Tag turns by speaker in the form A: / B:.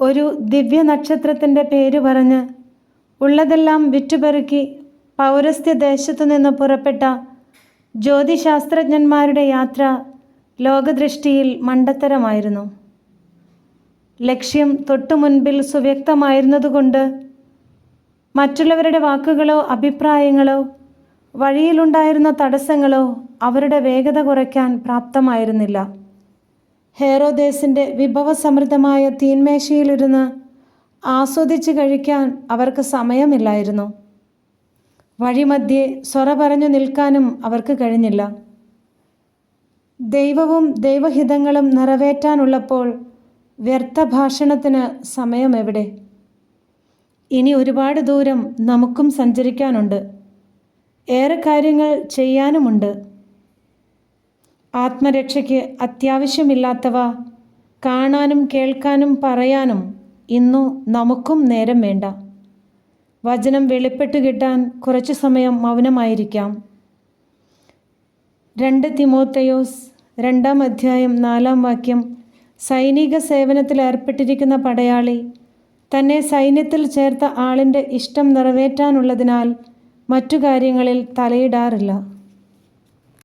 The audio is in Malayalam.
A: ഒരു ദിവ്യ നക്ഷത്രത്തിന്റെ പേര് പറഞ്ഞ് ഉള്ളതെല്ലാം വിറ്റുപെറുക്കി പൗരസ്ത്യ ദേശത്തു നിന്ന് പുറപ്പെട്ട ജ്യോതിശാസ്ത്രജ്ഞന്മാരുടെ യാത്ര ലോകദൃഷ്ടിയിൽ മണ്ടത്തരമായിരുന്നു. ലക്ഷ്യം തൊട്ടു മുൻപിൽ സുവ്യക്തമായിരുന്നതുകൊണ്ട് മറ്റുള്ളവരുടെ വാക്കുകളോ അഭിപ്രായങ്ങളോ വഴിയിലുണ്ടായിരുന്ന തടസ്സങ്ങളോ അവരുടെ വേഗത കുറയ്ക്കാൻ പ്രാപ്തമായിരുന്നില്ല. ഹേറോദേസിന്റെ വിഭവസമൃദ്ധമായ തീന്മേശയിലിരുന്ന് ആസ്വദിച്ച് കഴിക്കാൻ അവർക്ക് സമയമില്ലായിരുന്നു. വഴിമധ്യേ സ്വറ പറഞ്ഞു നിൽക്കാനും അവർക്ക് കഴിഞ്ഞില്ല. ദൈവവും ദൈവഹിതങ്ങളും നിറവേറ്റാനുള്ളപ്പോൾ വ്യർത്ഥ സമയം എവിടെ ഇനി ഒരുപാട് ദൂരം നമുക്കും സഞ്ചരിക്കാനുണ്ട്. ഏറെ കാര്യങ്ങൾ ചെയ്യാനുമുണ്ട്. ആത്മരക്ഷയ്ക്ക് അത്യാവശ്യമില്ലാത്തവ കാണാനും കേൾക്കാനും പറയാനും ഇന്നു നമുക്കും നേരം വേണ്ട. വചനം വെളിപ്പെട്ട് കിട്ടാൻ കുറച്ചു സമയം മൗനമായിരിക്കാം. രണ്ട് തിമോത്തയോസ് രണ്ടാം അധ്യായം നാലാം വാക്യം. സൈനിക സേവനത്തിൽ ഏർപ്പെട്ടിരിക്കുന്ന പടയാളി തന്നെ സൈന്യത്തിൽ ചേർത്ത ആളിന്റെ ഇഷ്ടം നിറവേറ്റാനുള്ളതിനാൽ മറ്റു കാര്യങ്ങളിൽ തലയിടാറില്ല.